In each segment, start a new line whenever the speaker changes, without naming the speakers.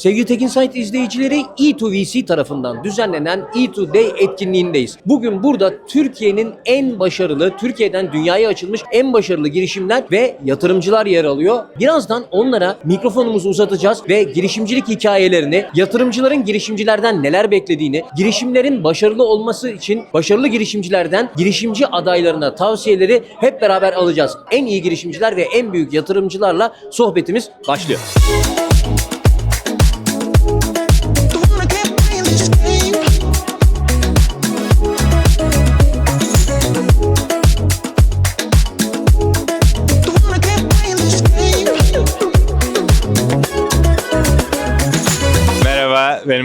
Sevgili Tekin Site izleyicileri E2VC tarafından düzenlenen E2 Day etkinliğindeyiz. Bugün burada Türkiye'nin en başarılı, Türkiye'den dünyaya açılmış en başarılı girişimler ve yatırımcılar yer alıyor. Birazdan onlara mikrofonumuzu uzatacağız ve girişimcilik hikayelerini, yatırımcıların girişimcilerden neler beklediğini, girişimlerin başarılı olması için başarılı girişimcilerden girişimci adaylarına tavsiyeleri hep beraber alacağız. En iyi girişimciler ve en büyük yatırımcılarla sohbetimiz başlıyor.
Don't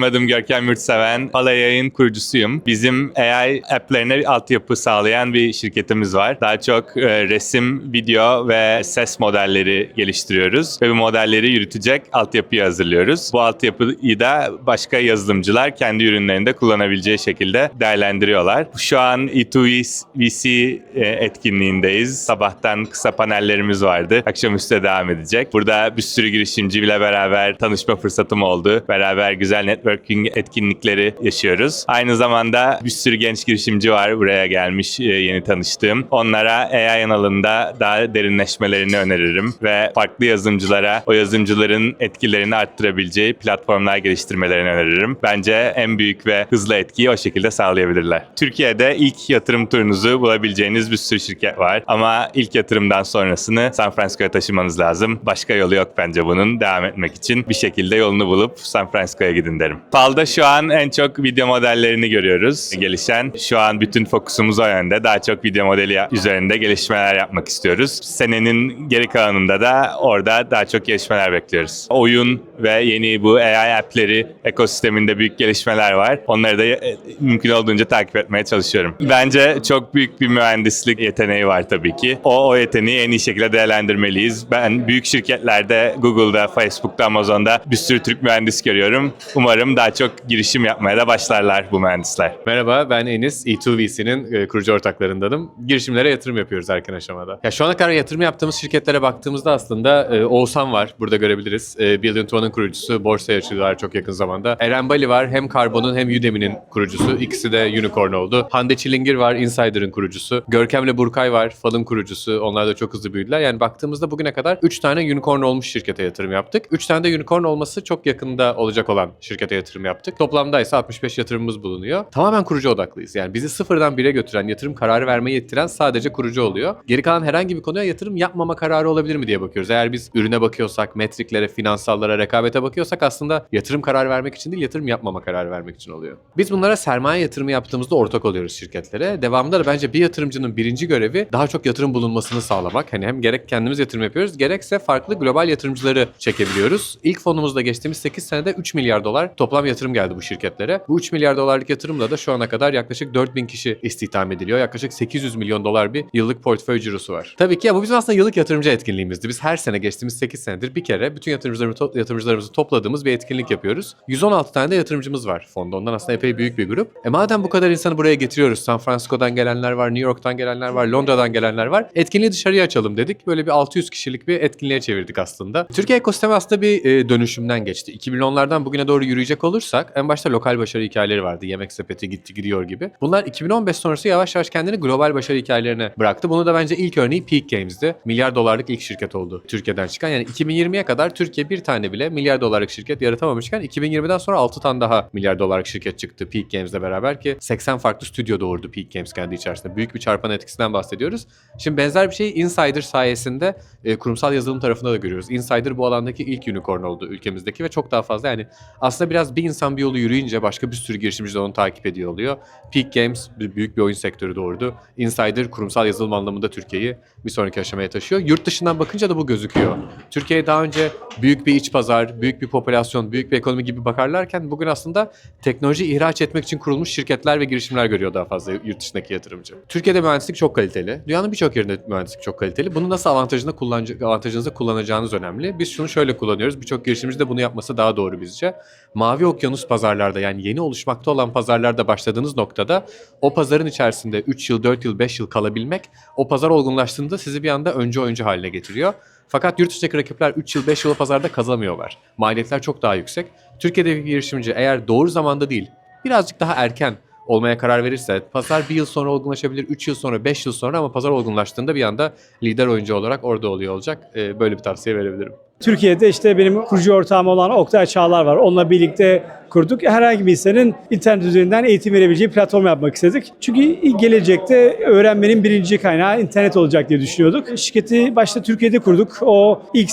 adım Görkem Yurtseven. Pala Yayın kurucusuyum. Bizim AI app'lerine altyapı sağlayan bir şirketimiz var. Daha çok e, resim, video ve ses modelleri geliştiriyoruz. Ve bu modelleri yürütecek altyapıyı hazırlıyoruz. Bu altyapıyı da başka yazılımcılar kendi ürünlerinde kullanabileceği şekilde değerlendiriyorlar. Şu an E2VC e, etkinliğindeyiz. Sabahtan kısa panellerimiz vardı. Akşamüstü de devam edecek. Burada bir sürü girişimciyle beraber tanışma fırsatım oldu. Beraber güzel networking etkinlikleri yaşıyoruz. Aynı zamanda bir sürü genç girişimci var buraya gelmiş e, yeni tanıştığım. Onlara AI alanında daha derinleşmelerini öneririm ve farklı yazılımcılara o yazılımcıların etkilerini arttırabileceği platformlar geliştirmelerini öneririm. Bence en büyük ve hızlı etkiyi o şekilde sağlayabilirler. Türkiye'de ilk yatırım turunuzu bulabileceğiniz bir sürü şirket var ama ilk yatırımdan sonrasını San Francisco'ya taşımanız lazım. Başka yolu yok bence bunun devam etmek için. Bir şekilde yolunu bulup San Francisco'ya gidin derim. Pal'da şu an en çok video modellerini görüyoruz gelişen. Şu an bütün fokusumuz o yönde. Daha çok video modeli üzerinde gelişmeler yapmak istiyoruz. Senenin geri kalanında da orada daha çok gelişmeler bekliyoruz. Oyun ve yeni bu AI app'leri ekosisteminde büyük gelişmeler var. Onları da e, mümkün olduğunca takip etmeye çalışıyorum. Bence çok büyük bir mühendislik yeteneği var tabii ki. O, o yeteneği en iyi şekilde değerlendirmeliyiz. Ben büyük şirketlerde Google'da, Facebook'ta, Amazon'da bir sürü Türk mühendis görüyorum. Umarım daha çok girişim yapmaya da başlarlar bu mühendisler.
Merhaba ben Enis, E2VC'nin e, kurucu ortaklarındanım. Girişimlere yatırım yapıyoruz erken aşamada. Ya şu ana kadar yatırım yaptığımız şirketlere baktığımızda aslında e, Oğuzhan var, burada görebiliriz. E, Billion Tone'un kurucusu, borsaya açılıyorlar çok yakın zamanda. Eren Bali var, hem Karbon'un hem Udemy'nin kurucusu. İkisi de unicorn oldu. Hande Çilingir var, Insider'ın kurucusu. Görkem'le Burkay var, Fal'ın kurucusu. Onlar da çok hızlı büyüdüler. Yani baktığımızda bugüne kadar 3 tane unicorn olmuş şirkete yatırım yaptık. 3 tane de unicorn olması çok yakında olacak olan şirkete yatırım yaptık. Toplamda ise 65 yatırımımız bulunuyor. Tamamen kurucu odaklıyız. Yani bizi sıfırdan bire götüren, yatırım kararı vermeyi yettiren sadece kurucu oluyor. Geri kalan herhangi bir konuya yatırım yapmama kararı olabilir mi diye bakıyoruz. Eğer biz ürüne bakıyorsak, metriklere, finansallara, rekabete bakıyorsak aslında yatırım kararı vermek için değil, yatırım yapmama kararı vermek için oluyor. Biz bunlara sermaye yatırımı yaptığımızda ortak oluyoruz şirketlere. Devamında da bence bir yatırımcının birinci görevi daha çok yatırım bulunmasını sağlamak. Hani hem gerek kendimiz yatırım yapıyoruz, gerekse farklı global yatırımcıları çekebiliyoruz. İlk fonumuzda geçtiğimiz 8 senede 3 milyar dolar toplam yatırım geldi bu şirketlere. Bu 3 milyar dolarlık yatırımla da şu ana kadar yaklaşık 4000 kişi istihdam ediliyor. Yaklaşık 800 milyon dolar bir yıllık portföy cirosu var. Tabii ki ya bu bizim aslında yıllık yatırımcı etkinliğimizdi. Biz her sene geçtiğimiz 8 senedir bir kere bütün yatırımcılarımızı, to- yatırımcılarımızı topladığımız bir etkinlik yapıyoruz. 116 tane de yatırımcımız var fonda. Ondan aslında epey büyük bir grup. E madem bu kadar insanı buraya getiriyoruz. San Francisco'dan gelenler var, New York'tan gelenler var, Londra'dan gelenler var. Etkinliği dışarıya açalım dedik. Böyle bir 600 kişilik bir etkinliğe çevirdik aslında. Türkiye ekosistemi aslında bir e, dönüşümden geçti. 2010'lardan bugüne doğru yürüyecek olursak en başta lokal başarı hikayeleri vardı. Yemek sepeti gitti gidiyor gibi. Bunlar 2015 sonrası yavaş yavaş kendini global başarı hikayelerine bıraktı. Bunu da bence ilk örneği Peak Games'di. Milyar dolarlık ilk şirket oldu Türkiye'den çıkan. Yani 2020'ye kadar Türkiye bir tane bile milyar dolarlık şirket yaratamamışken 2020'den sonra 6 tane daha milyar dolarlık şirket çıktı Peak Games'le beraber ki 80 farklı stüdyo doğurdu Peak Games kendi içerisinde. Büyük bir çarpan etkisinden bahsediyoruz. Şimdi benzer bir şeyi Insider sayesinde e, kurumsal yazılım tarafında da görüyoruz. Insider bu alandaki ilk unicorn oldu ülkemizdeki ve çok daha fazla yani aslında biraz bir insan bir yolu yürüyünce başka bir sürü girişimci de onu takip ediyor oluyor. Peak Games büyük bir oyun sektörü doğurdu. Insider kurumsal yazılım anlamında Türkiye'yi bir sonraki aşamaya taşıyor. Yurt dışından bakınca da bu gözüküyor. Türkiye daha önce büyük bir iç pazar, büyük bir popülasyon, büyük bir ekonomi gibi bakarlarken bugün aslında teknoloji ihraç etmek için kurulmuş şirketler ve girişimler görüyor daha fazla yurt dışındaki yatırımcı. Türkiye'de mühendislik çok kaliteli. Dünyanın birçok yerinde mühendislik çok kaliteli. Bunu nasıl avantajında kullanacak, avantajınızda kullanacağınız önemli. Biz şunu şöyle kullanıyoruz. Birçok girişimci de bunu yapması daha doğru bizce. Mavi okyanus pazarlarda yani yeni oluşmakta olan pazarlarda başladığınız noktada o pazarın içerisinde 3 yıl, 4 yıl, 5 yıl kalabilmek o pazar olgunlaştığında sizi bir anda önce oyuncu haline getiriyor. Fakat yurt dışındaki rakipler 3 yıl 5 yıl pazarda kazanamıyorlar. Maliyetler çok daha yüksek. Türkiye'deki girişimci eğer doğru zamanda değil birazcık daha erken olmaya karar verirse pazar bir yıl sonra olgunlaşabilir, 3 yıl sonra, 5 yıl sonra ama pazar olgunlaştığında bir anda lider oyuncu olarak orada oluyor olacak. Ee, böyle bir tavsiye verebilirim.
Türkiye'de işte benim kurucu ortağım olan Oktay Çağlar var. Onunla birlikte kurduk. Herhangi bir insanın internet üzerinden eğitim verebileceği platform yapmak istedik. Çünkü gelecekte öğrenmenin birinci kaynağı internet olacak diye düşünüyorduk. Şirketi başta Türkiye'de kurduk. O ilk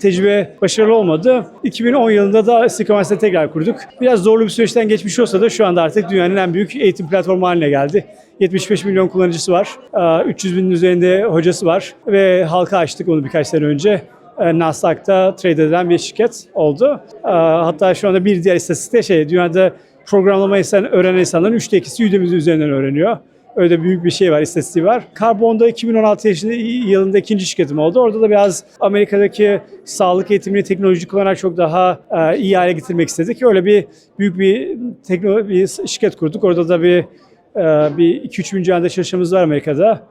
tecrübe başarılı olmadı. 2010 yılında da Valley'de tekrar kurduk. Biraz zorlu bir süreçten geçmiş olsa da şu anda artık dünyanın en büyük eğitim platformu haline geldi. 75 milyon kullanıcısı var. Ee, 300 binin üzerinde hocası var. Ve halka açtık onu birkaç sene önce. E, Nasdaq'ta trade edilen bir şirket oldu. E, Hatta şu anda bir diğer istatistikte şey dünyada programlama insan, öğrenen insanların üçte ikisi Udemy üzerinden öğreniyor. Öyle büyük bir şey var, istatistiği var. Karbon'da 2016 yaşında, yılında ikinci şirketim oldu. Orada da biraz Amerika'daki sağlık eğitimini teknolojik olarak çok daha e, iyi hale getirmek istedik. Öyle bir büyük bir teknoloji bir şirket kurduk. Orada da bir e, bir 2-3 bin civarında çalışanımız var Amerika'da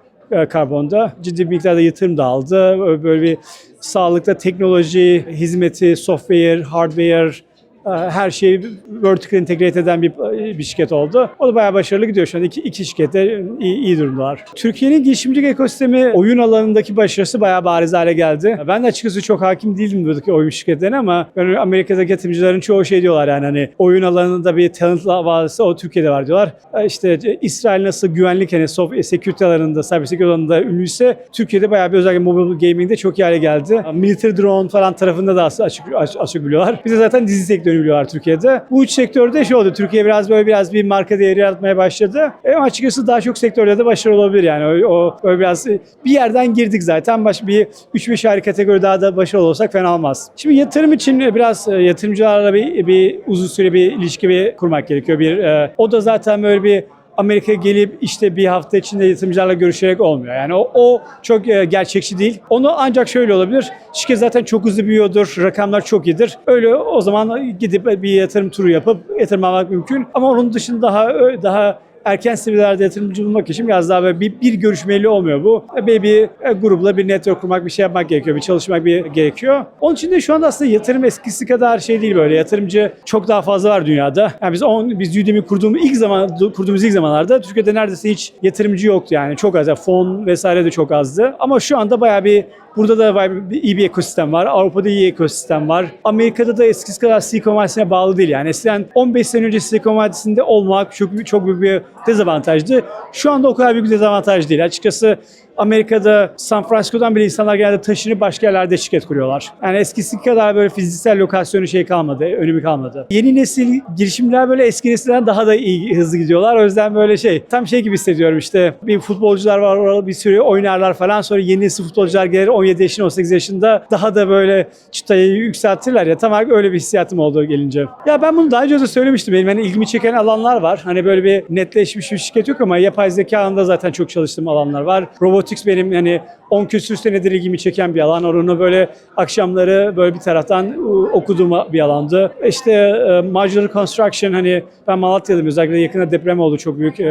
karbonda. Ciddi miktarda yatırım da aldı. Böyle bir sağlıkta teknoloji, hizmeti, software, hardware, e, her şeyi vertical integrate eden bir, bir şirket oldu. O da bayağı başarılı gidiyor şu an. İki, iki şirket de iyi, iyi durumdalar. Türkiye'nin girişimcilik ekosistemi oyun alanındaki başarısı bayağı bariz hale geldi. Ben de açıkçası çok hakim değilim buradaki oyun şirketlerine ama ben Amerika'daki yatırımcıların çoğu şey diyorlar yani hani oyun alanında bir talent varsa o Türkiye'de var diyorlar. E, İşte İsrail nasıl güvenlik hani soft security alanında, cyber security alanında ünlüyse Türkiye'de bayağı bir özellikle mobile gaming'de çok iyi hale geldi. Military drone falan tarafında da açık, açık, biliyorlar. Bize zaten dizi sektörünü biliyorlar Türkiye'de. Bu üç sektörde şey oldu. Türkiye biraz böyle biraz bir marka değeri yaratmaya başladı. E, açıkçası daha çok sektörde de başarılı olabilir yani. O, o böyle biraz bir yerden girdik zaten. Baş bir 3-5 ayrı kategori daha da başarılı olsak fena olmaz. Şimdi yatırım için biraz e, yatırımcılarla bir, bir uzun süre bir ilişki bir kurmak gerekiyor. Bir e, o da zaten böyle bir Amerika'ya gelip işte bir hafta içinde yatırımcılarla görüşerek olmuyor. Yani o, o çok e, gerçekçi değil. Onu ancak şöyle olabilir. Şirket zaten çok hızlı büyüyordur. Rakamlar çok iyidir. Öyle o zaman gidip bir yatırım turu yapıp yatırım almak mümkün. Ama onun dışında daha daha erken seviyelerde yatırımcı bulmak için biraz daha böyle bir, bir görüşmeli olmuyor bu. Bir, bir e, grupla bir network kurmak, bir şey yapmak gerekiyor, bir çalışmak bir gerekiyor. Onun için de şu anda aslında yatırım eskisi kadar şey değil böyle. Yatırımcı çok daha fazla var dünyada. Yani biz on, biz Udemy kurduğumuz ilk zaman kurduğumuz ilk zamanlarda Türkiye'de neredeyse hiç yatırımcı yoktu yani. Çok az. Yani fon vesaire de çok azdı. Ama şu anda bayağı bir Burada da iyi bir ekosistem var. Avrupa'da iyi ekosistem var. Amerika'da da eskisi kadar Silicon Vadisi'ne bağlı değil. Yani eskiden 15 sene önce Silicon Vadisi'nde olmak çok, çok büyük bir dezavantajdı. Şu anda o kadar büyük bir dezavantaj değil. Açıkçası Amerika'da San Francisco'dan bile insanlar genelde taşınıp başka yerlerde şirket kuruyorlar. Yani eskisi kadar böyle fiziksel lokasyonu şey kalmadı, önemi kalmadı. Yeni nesil girişimler böyle eski nesilden daha da iyi, hızlı gidiyorlar. O yüzden böyle şey, tam şey gibi hissediyorum işte. Bir futbolcular var, orada bir sürü oynarlar falan. Sonra yeni nesil futbolcular gelir 17 yaşında, 18 yaşında daha da böyle çıtayı yükseltirler ya. Tam olarak öyle bir hissiyatım oldu gelince. Ya ben bunu daha önce de söylemiştim. Benim hani ilgimi çeken alanlar var. Hani böyle bir netleşmiş bir şirket yok ama yapay zeka alanında zaten çok çalıştığım alanlar var. Robotics benim hani 10 küsür senedir ilgimi çeken bir alan. Onu böyle akşamları böyle bir taraftan ıı, okuduğum bir alandı. İşte e, modular construction hani ben Malatya'dayım özellikle yakında deprem oldu çok büyük e,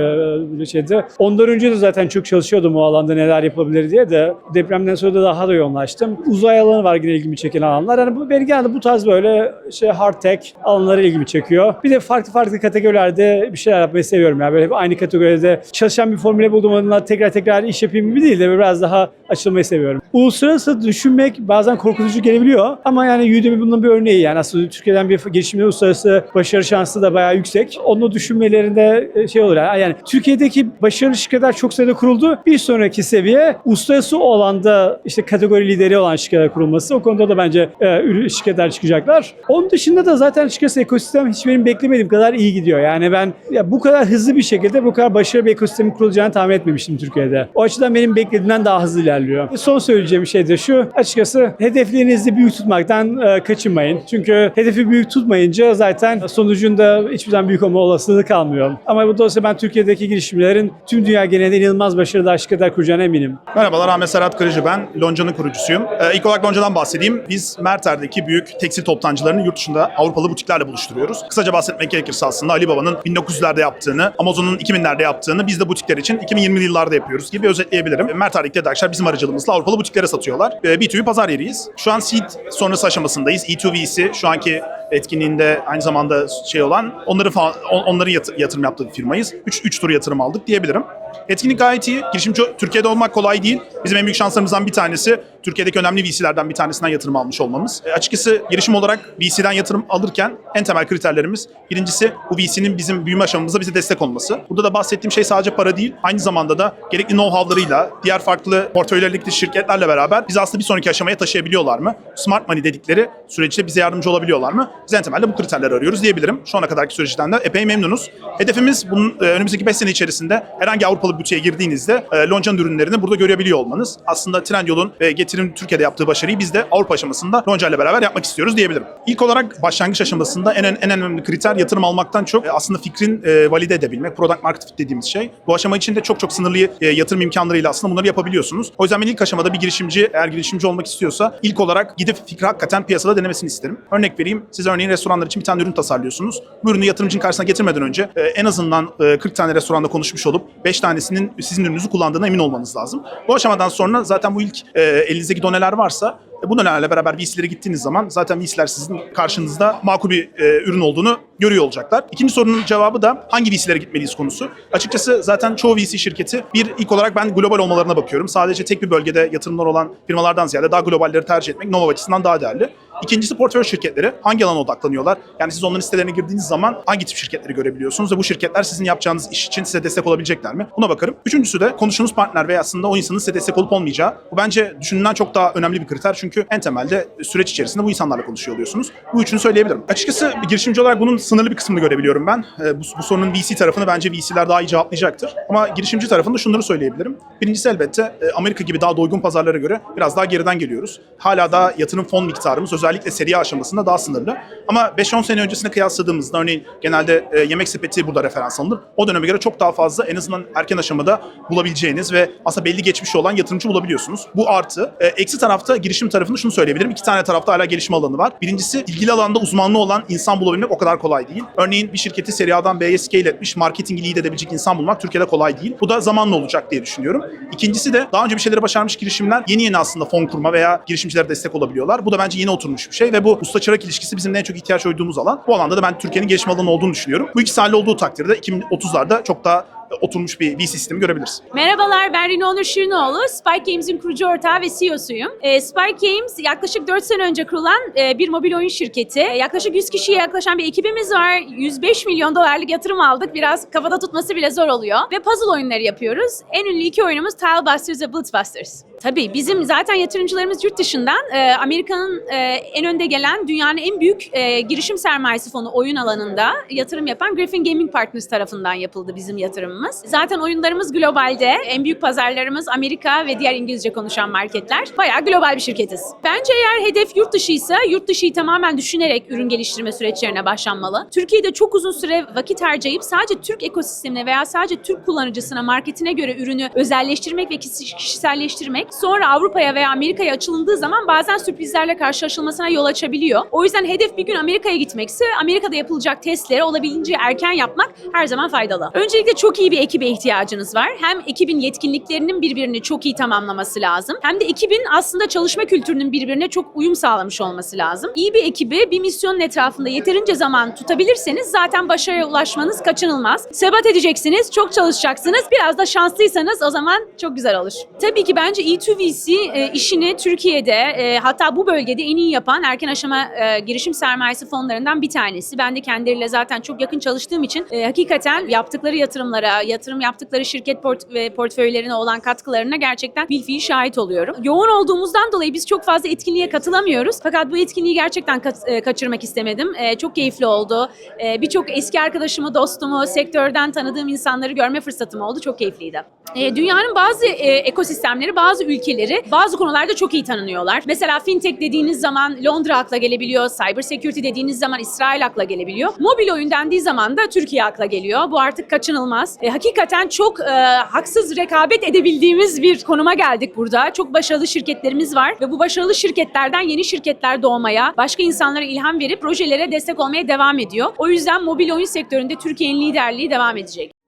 bir şeydi. Ondan önce de zaten çok çalışıyordum o alanda neler yapabilir diye de depremden sonra da daha da yoğunlaştım. Uzay alanı var yine ilgimi çeken alanlar. Yani bu, beni genelde bu tarz böyle şey hard tech alanları ilgimi çekiyor. Bir de farklı farklı kategorilerde bir şeyler yapmayı seviyorum. Yani böyle aynı kategoride çalışan bir formüle buldum onunla tekrar tekrar iş yapayım gibi değil de biraz daha açılmayı seviyorum. Uluslararası düşünmek bazen korkutucu gelebiliyor ama yani Udemy bunun bir örneği. Yani aslında Türkiye'den bir girişimde uluslararası başarı şansı da bayağı yüksek. Onu düşünmelerinde e, şey olur. Yani yani Türkiye'deki başarılı şirketler çok sayıda kuruldu. Bir sonraki seviye uluslararası alanda işte kategori lideri olan şirketler kurulması. O konuda da bence e, şirketler çıkacaklar. Onun dışında da zaten açıkçası ekosistem hiç benim beklemediğim kadar iyi gidiyor. Yani ben ya bu kadar hızlı bir şekilde bu kadar başarılı bir ekosistemin kurulacağını tahmin etmemiştim Türkiye'de. O açıdan benim beklediğimden daha hızlı ilerliyor. E, Son söyleyeceğim şey de şu. Açıkçası hedeflerinizi büyük tutmaktan e, kaçınmayın. Çünkü hedefi büyük tutmayınca zaten sonucunda hiçbir zaman büyük olma olasılığı kalmıyor. Ama bu dolayısıyla ben Türkiye'deki girişimlerin tüm dünya genelinde inanılmaz başarılı şirketler kuracağına eminim.
Merhabalar Ahmet Serhat Kırıcı ben. Lonca'nın kurucusuyum. Ee, ilk olarak Lonca'dan bahsedeyim. Biz Merter'deki büyük tekstil toptancılarını yurt dışında Avrupalı butiklerle buluşturuyoruz. Kısaca bahsetmek gerekirse aslında Alibaba'nın 1900'lerde yaptığını, Amazon'un 2000'lerde yaptığını biz de butikler için 2020'li yıllarda yapıyoruz gibi özetleyebilirim. Merter'deki arkadaşlar bizim bizim aracılığımızla Avrupalı butiklere satıyorlar. E, B2B pazar yeriyiz. Şu an seed sonrası aşamasındayız. E2V'si şu anki etkinliğinde aynı zamanda şey olan onları fa- on- onların yatır- yatırım yaptığı firmayız. 3 3 tur yatırım aldık diyebilirim. Etkinlik gayet iyi. Girişimci Türkiye'de olmak kolay değil. Bizim en büyük şanslarımızdan bir tanesi Türkiye'deki önemli VC'lerden bir tanesinden yatırım almış olmamız. E, açıkçası girişim olarak VC'den yatırım alırken en temel kriterlerimiz birincisi bu VC'nin bizim büyüme aşamamızda bize destek olması. Burada da bahsettiğim şey sadece para değil. Aynı zamanda da gerekli know-how'larıyla diğer farklı portföylerdeki şirketlerle beraber bizi aslında bir sonraki aşamaya taşıyabiliyorlar mı? Smart money dedikleri süreçte bize yardımcı olabiliyorlar mı? Biz en temelde bu kriterleri arıyoruz diyebilirim. Şu ana kadarki süreçten de epey memnunuz. Hedefimiz bunun e, önümüzdeki 5 sene içerisinde herhangi Avrupalı bütçeye girdiğinizde e, Lonca'nın ürünlerini burada görebiliyor olmanız. Aslında Trendyol'un ve Getir'in Türkiye'de yaptığı başarıyı biz de Avrupa aşamasında Lonca ile beraber yapmak istiyoruz diyebilirim. İlk olarak başlangıç aşamasında en en, en önemli kriter yatırım almaktan çok e, aslında fikrin e, valide edebilmek, product market fit dediğimiz şey. Bu aşama içinde çok çok sınırlı e, yatırım imkanlarıyla aslında bunları yapabiliyorsunuz. O yüzden ben ilk aşamada bir girişimci eğer girişimci olmak istiyorsa ilk olarak gidip fikri hakikaten piyasada denemesini isterim. Örnek vereyim. Siz örneğin restoranlar için bir tane ürün tasarlıyorsunuz. Bu ürünü yatırımcının karşısına getirmeden önce e, en azından e, 40 tane restoranda konuşmuş olup 5 tanesinin sizin ürününüzü kullandığına emin olmanız lazım. Bu aşamadan sonra zaten bu ilk e, elinizdeki doneler varsa e, bu donelerle beraber VC'lere gittiğiniz zaman zaten VC'ler sizin karşınızda makul bir e, ürün olduğunu görüyor olacaklar. İkinci sorunun cevabı da hangi VC'lere gitmeliyiz konusu. Açıkçası zaten çoğu VC şirketi bir ilk olarak ben global olmalarına bakıyorum. Sadece tek bir bölgede yatırımlar olan firmalardan ziyade daha globalleri tercih etmek Nova daha değerli. İkincisi portföy şirketleri. Hangi alana odaklanıyorlar? Yani siz onların sitelerine girdiğiniz zaman hangi tip şirketleri görebiliyorsunuz ve bu şirketler sizin yapacağınız iş için size destek olabilecekler mi? Buna bakarım. Üçüncüsü de konuştuğunuz partner ve aslında o insanın size destek olup olmayacağı. Bu bence düşünülen çok daha önemli bir kriter çünkü en temelde süreç içerisinde bu insanlarla konuşuyor oluyorsunuz. Bu üçünü söyleyebilirim. Açıkçası bir girişimci olarak bunun sınırlı bir kısmını görebiliyorum ben. Ee, bu, bu sorunun VC tarafını bence VC'ler daha iyi cevaplayacaktır. Ama girişimci tarafında şunları söyleyebilirim. Birincisi elbette e, Amerika gibi daha doygun pazarlara göre biraz daha geriden geliyoruz. Hala daha yatırım fon miktarımız özellikle seri aşamasında daha sınırlı. Ama 5-10 sene öncesine kıyasladığımızda örneğin genelde e, yemek sepeti burada referans alınır. O döneme göre çok daha fazla en azından erken aşamada bulabileceğiniz ve aslında belli geçmiş olan yatırımcı bulabiliyorsunuz. Bu artı. E, eksi tarafta girişim tarafında şunu söyleyebilirim. İki tane tarafta hala gelişme alanı var. Birincisi ilgili alanda uzmanlığı olan insan bulabilmek o kadar kolay değil. Örneğin bir şirketi seri A'dan B'ye scale etmiş, marketingi lead edebilecek insan bulmak Türkiye'de kolay değil. Bu da zamanla olacak diye düşünüyorum. İkincisi de daha önce bir şeyleri başarmış girişimler yeni yeni aslında fon kurma veya girişimcilere destek olabiliyorlar. Bu da bence yeni oturmuş bir şey ve bu usta çırak ilişkisi bizim en çok ihtiyaç duyduğumuz alan. Bu alanda da ben Türkiye'nin gelişme alanı olduğunu düşünüyorum. Bu ikisi hallolduğu takdirde 2030'larda çok daha e, oturmuş bir VC sistemi görebiliriz.
Merhabalar ben Rino Onur Şirinoğlu. Spike Games'in kurucu ortağı ve CEO'suyum. E, Spike Games yaklaşık 4 sene önce kurulan e, bir mobil oyun şirketi. E, yaklaşık 100 kişiye yaklaşan bir ekibimiz var. 105 milyon dolarlık yatırım aldık. Biraz kafada tutması bile zor oluyor. Ve puzzle oyunları yapıyoruz. En ünlü iki oyunumuz Tile Busters ve Blitzbusters. Tabii bizim zaten yatırımcılarımız yurt dışından e, Amerika'nın e, en önde gelen dünyanın en büyük e, girişim sermayesi fonu oyun alanında yatırım yapan Griffin Gaming Partners tarafından yapıldı bizim yatırımımız. Zaten oyunlarımız globalde. En büyük pazarlarımız Amerika ve diğer İngilizce konuşan marketler. Bayağı global bir şirketiz. Bence eğer hedef yurt dışıysa yurt dışıyı tamamen düşünerek ürün geliştirme süreçlerine başlanmalı. Türkiye'de çok uzun süre vakit harcayıp sadece Türk ekosistemine veya sadece Türk kullanıcısına marketine göre ürünü özelleştirmek ve kişi- kişiselleştirmek sonra Avrupa'ya veya Amerika'ya açılındığı zaman bazen sürprizlerle karşılaşılmasına yol açabiliyor. O yüzden hedef bir gün Amerika'ya gitmekse Amerika'da yapılacak testleri olabildiğince erken yapmak her zaman faydalı. Öncelikle çok iyi bir ekibe ihtiyacınız var. Hem ekibin yetkinliklerinin birbirini çok iyi tamamlaması lazım. Hem de ekibin aslında çalışma kültürünün birbirine çok uyum sağlamış olması lazım. İyi bir ekibi bir misyonun etrafında yeterince zaman tutabilirseniz zaten başarıya ulaşmanız kaçınılmaz. Sebat edeceksiniz, çok çalışacaksınız. Biraz da şanslıysanız o zaman çok güzel olur. Tabii ki bence E2VC e, işini Türkiye'de e, hatta bu bölgede en iyi yapan erken aşama e, girişim sermayesi fonlarından bir tanesi. Ben de kendileriyle zaten çok yakın çalıştığım için e, hakikaten yaptıkları yatırımlara, yatırım yaptıkları şirket port ve portföylerine olan katkılarına gerçekten bilfiil şahit oluyorum. Yoğun olduğumuzdan dolayı biz çok fazla etkinliğe katılamıyoruz. Fakat bu etkinliği gerçekten kat- e, kaçırmak istemedim. E, çok keyifli oldu. E, Birçok eski arkadaşımı, dostumu, sektörden tanıdığım insanları görme fırsatım oldu. Çok keyifliydi. E, dünyanın bazı e, ekosistemleri, ülkeleri bazı konularda çok iyi tanınıyorlar. Mesela fintech dediğiniz zaman Londra akla gelebiliyor. Cyber security dediğiniz zaman İsrail akla gelebiliyor. Mobil oyun dendiği zaman da Türkiye akla geliyor. Bu artık kaçınılmaz. E, hakikaten çok e, haksız rekabet edebildiğimiz bir konuma geldik burada. Çok başarılı şirketlerimiz var ve bu başarılı şirketlerden yeni şirketler doğmaya, başka insanlara ilham verip projelere destek olmaya devam ediyor. O yüzden mobil oyun sektöründe Türkiye'nin liderliği devam edecek.